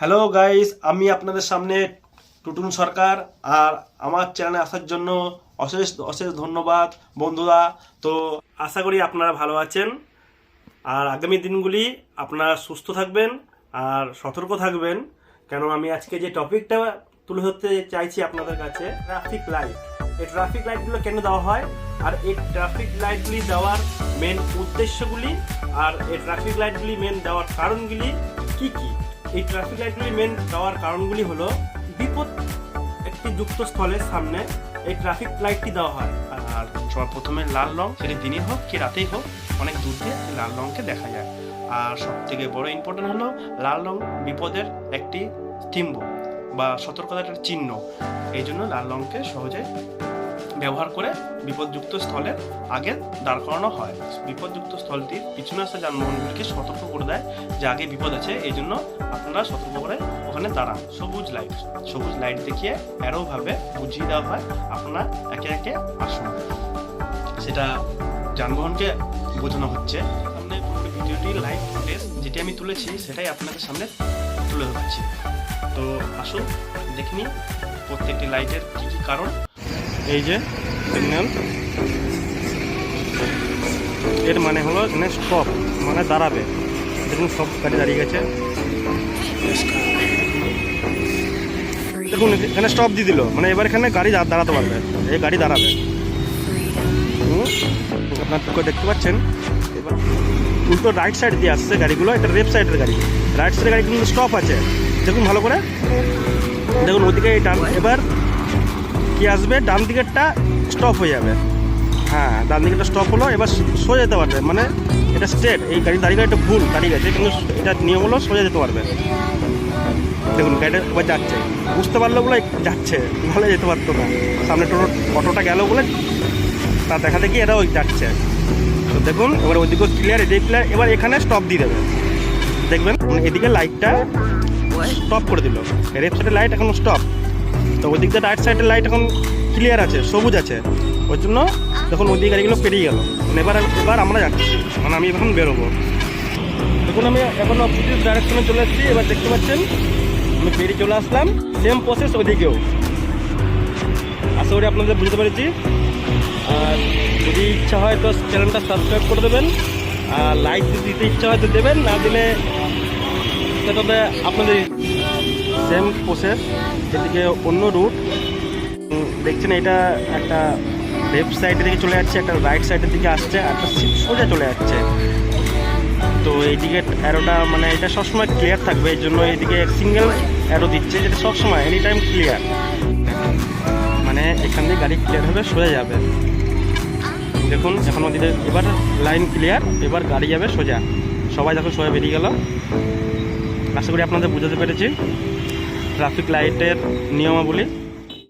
Hello guys আমি আপনাদের সামনে টুটুন সরকার আর আমার চ্যানেলে আসার জন্য অশেষ অশেষ ধন্যবাদ, বন্ধুরা। তো আশা করি আপনারা ভালো আছেন। আর আগামী দিনগুলি আপনারা সুস্থ থাকবেন আর সতর্ক থাকবেন। কেন আমি আজকে যে টপিকটা তুলে ধরতে চাইছি আপনাদের কাছে ট্রাফিক লাইট এই ট্রাফিক লাইটগুলো কেন দেওয়া হয়? আর এই ট্রাফিক লাইটগুলি দেওয়ার মেন উদ্দেশ্যগুলি আর এই ট্রাফিক লাইটগুলি মেন দেওয়ার কারণগুলি কি কি? এই ট্রাফিক লাইটগুলি মেন দেওয়ার কারণগুলি হলো বিপদ একটি যুক্ত স্থলের সামনে এই ট্রাফিক লাইটটি দেওয়া হয়। আর সবার প্রথমে লাল রং, সেটি দিনে হোক কি রাতেই হোক, অনেক দূর দিয়ে লাল রঙকে দেখা যায়। আর সব থেকে বড় ইম্পর্টেন্ট হলো লাল রং বিপদের একটি স্তম্ভ বা সতর্কতার চিহ্ন। এই জন্য লাল রংকে সহজে ব্যবহার করে বিপদযুক্ত স্থলের আগে দাঁড় করানো হয়। বিপদযুক্ত স্থলটির পিছনে আসা যানবাহনগুলিকে সতর্ক করে দেয়, যে আগে বিপদ আছে, এই জন্য আপনারা সতর্ক করে ওখানে দাঁড়ান। সবুজ লাইট সবুজ লাইট দেখিয়ে অ্যারোভাবে বুঝিয়ে দেওয়া হয়, আপনারা একে একে আসুন। সেটা যানবাহনকে বোঝানো হচ্ছে। সামনে পুরো ভিডিওটি লাইভ ফুটেজ যেটি আমি তুলেছি, সেটাই আপনাদের সামনে তুলে ধরছি। তো আসুন দেখিনি প্রত্যেকটি লাইটের কী কী কারণ। এই যে সিগন্যাল এর মানে হলো এখানে স্টপ মানে দাঁড়াবে। দেখুন, সব গাড়ি দাঁড়িয়ে গেছে। দেখুন, এখানে স্টপ দিয়ে দিল। মানে এবার এখানে গাড়ি দাঁড়াতে পারবে। এই গাড়ি দাঁড়াবে। আপনার টুকু দেখতে পাচ্ছেন। এবার উল্টো রাইট সাইড দিয়ে আসছে গাড়িগুলো। এটা লেফট সাইডের গাড়ি। রাইট সাইডের গাড়ি কিন্তু স্টপ আছে। দেখুন, ভালো করে। দেখুন, ওদিকে এই এবার কি আসবে? ডান দিকেরটা স্টপ হয়ে যাবে। হ্যাঁ ডান দিকেরটা স্টপ হলো, এবার সোজা যেতে পারবে। মানে এটা স্ট্রেট এই গাড়ি, দাঁড়িয়ে একটা ভুল, দাঁড়িয়ে গেছে, কিন্তু এটা নিয়ম হলো সোজা যেতে পারবে। দেখুন, গাড়িটা এবার যাচ্ছে। বুঝতে পারল বলে যাচ্ছে, নাহলে যেতে পারতো না। সামনে টোটো, অটোটা গেল বলে তার দেখা দেখি এরা ওই যাচ্ছে। তো দেখুন, এবার ওইদিকে ক্লিয়ার এদিকে ক্লিয়ার এবার এখানে স্টপ দিয়ে দেবে। দেখবেন, এদিকে লাইটটা স্টপ করে দিল। লেফট সাইডের লাইট এখন স্টপ তো ওই দিয়ে রাইট সাইডের লাইট এখন ক্লিয়ার আছে, সবুজ আছে। ওই জন্য দেখুন ওই দিকে গাড়িগুলো পেরিয়ে গেল। মানে এবার এবার আমরা যাচ্ছি। মানে আমি এখন বেরোবো। দেখুন আমি এখন অপোজিট ডাইরেকশনে চলে এসেছি। এবার দেখতে পাচ্ছেন, আমি পেরিয়ে চলে আসলাম। Same process ওদিকেও। আশা করি আপনাদের বুঝতে পেরেছি। আর যদি ইচ্ছা হয় তো চ্যানেলটা সাবস্ক্রাইব করে দেবেন। আর লাইক দিতে ইচ্ছা হয় তো দেবেন। না দিলে, সেটা তবে আপনাদের সেম প্রসেস এদিকে অন্য রুট দেখছেন এটা একটা লেফট সাইডের দিকে চলে যাচ্ছে, একটা রাইট সাইডের দিকে আসছে একটা সোজা চলে যাচ্ছে। তো এইদিকে অ্যারোটা মানে এটা সবসময় ক্লিয়ার থাকবে, এই জন্য এইদিকে সিঙ্গেল অ্যারো দিচ্ছে, যেটা সবসময় এনি টাইম ক্লিয়ার মানে এখান দিয়ে গাড়ি ক্লিয়ার হবে সোজা যাবে। দেখুন, এখন ওদিকে এবার লাইন ক্লিয়ার এবার গাড়ি যাবে সোজা। সবাই দেখো সোজা বেরিয়ে গেল। আশা করি আপনাদের বুঝাতে পেরেছি। ট্রাফিক লাইটের নিয়মাবলী।